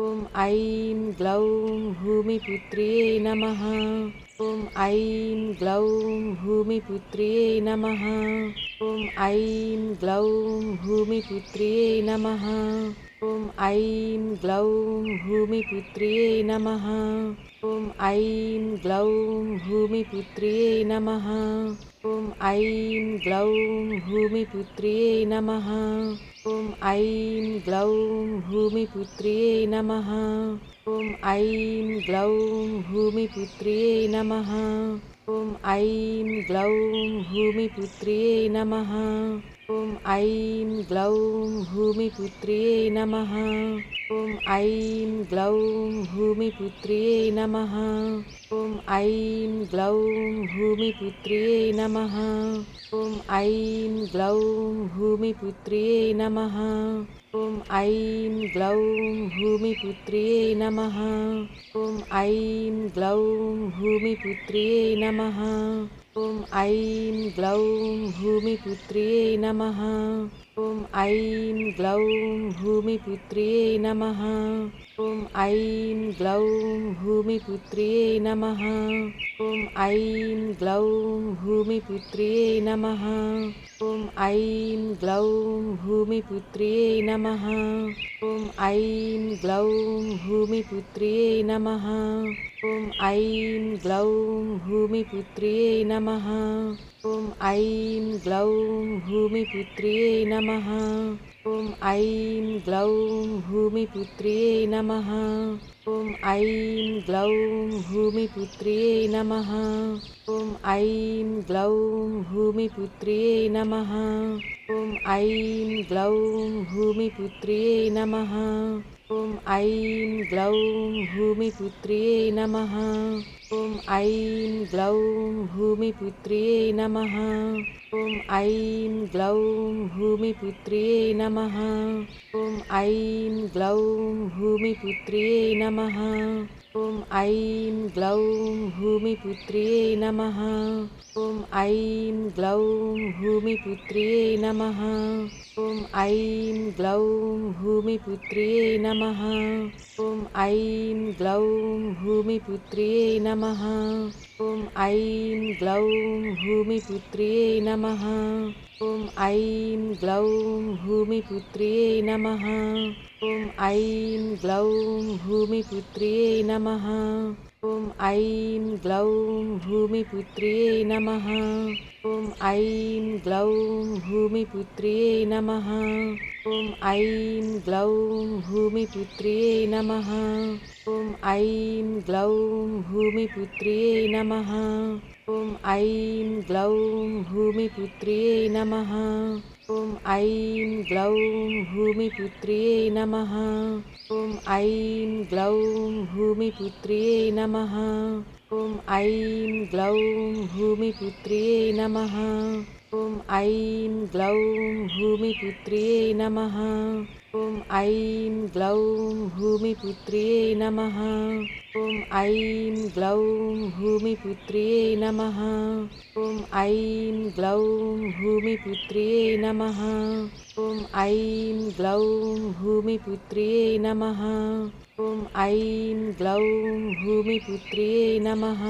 ॐ ऐं ग्लौं भूमिपुत्र्यै नमः ॐ ऐं ग्लौं भूमिपुत्र्यै नमः। ॐ ऐं ग्लौं भूमिपुत्र्यै नमः। ॐ ऐं ग्लौं भूमिपुत्र्यै नमः। ॐ ऐं ग्लौं भूमिपुत्र्यै नमः। ॐ ऐं ग्लौं भूमिपुत्र्यै नमः। ॐ ऐं ग्लौं भूमिपुत्र्यै नमः। ॐ ऐं ग्लौं भूमिपुत्र्यै नमः। ॐ ऐं ग्लौं भूमिपुत्र्यै नमः। ॐ ऐं ग्लौं भूमिपुत्र्यै नमः। ॐ ऐं ग्लौं भूमिपुत्र्यै नमः। ॐ ऐं ग्लौं भूमिपुत्र्यै नमः। ॐ ऐं ग्लौं भूमिपुत्र्यै नमः। ॐ ऐं ग्लौं भूमिपुत्र्यै नमः। ॐ ऐं ग्लौं भूमिपुत्र्यै नमः। ॐ ऐं ग्लौं भूमिपुत्र्यै नमः। ॐ ऐं ग्लौं भूमिपुत्र्यै नमः। ॐ ऐं ग्लौं भूमिपुत्र्यै नमः। ॐ ऐं ग्लौं भूमिपुत्र्यै नमः। ॐ ऐं ग्लौं भूमिपुत्र्यै नमः। ॐ ऐं ग्लौं भूमिपुत्र्यै नमः। ॐ ऐं ग्लौं भूमिपुत्र्यै नमः। ॐ ऐं ग्लौं भूमिपुत्र्यै नमः। ॐ ऐं ग्लौं भूमिपुत्र्यै नमः। ॐ ऐं ग्लौं भूमिपुत्र्यै नमः। ॐ ऐं ग्लौं भूमिपुत्र्यै नमः। ॐ ऐं ग्लौं भूमिपुत्र्यै नमः। ॐ ऐं ग्लौं भूमिपुत्र्यै नमः। ॐ ऐं ग्लौं भूमिपुत्र्यै नमः। ॐ ऐं ग्लौं भूमिपुत्र्यै नमः। ॐ ऐं ग्लौं भूमिपुत्र्यै नमः। ॐ ऐं ग्लौं भूमिपुत्र्यै नमः। ॐ ऐं ग्लौं भूमिपुत्र्यै नमः। ॐ ऐं ग्लौं भूमिपुत्र्यै नमः। ॐ ऐं ग्लौं भूमिपुत्र्यै नमः। ॐ ऐं ग्लौं भूमिपुत्र्यै नमः। ॐ ऐं ग्लौं भूमिपुत्र्यै नमः ॐ ऐं ग्लौं भूमिपुत्र्यै नमः। ॐ ऐं ग्लौं भूमिपुत्र्यै नमः। ॐ ऐं ग्लौं भूमिपुत्र्यै नमः। ॐ ऐं ग्लौं भूमिपुत्र्यै नमः। ॐ ऐं ग्लौं भूमिपुत्र्यै नमः। ॐ ऐं ग्लौं भूमिपुत्र्यै नमः। ॐ ऐं ग्लौं भूमिपुत्र्यै नमः। ॐ ऐं ग्लौं भूमिपुत्र्यै नमः। ॐ ऐं ग्लौं भूमिपुत्र्यै नमः। ॐ ऐं ग्लौं भूमिपुत्र्यै नमः। ॐ ऐं ग्लौं भूमिपुत्र्यै नमः। ॐ ऐं ग्लौं भूमिपुत्र्यै नमः। ॐ ऐं ग्लौं भूमिपुत्र्यै नमः। ॐ ऐं ग्लौं भूमिपुत्र्यै नमः। ॐ ऐं ग्लौं भूमिपुत्र्यै नमः।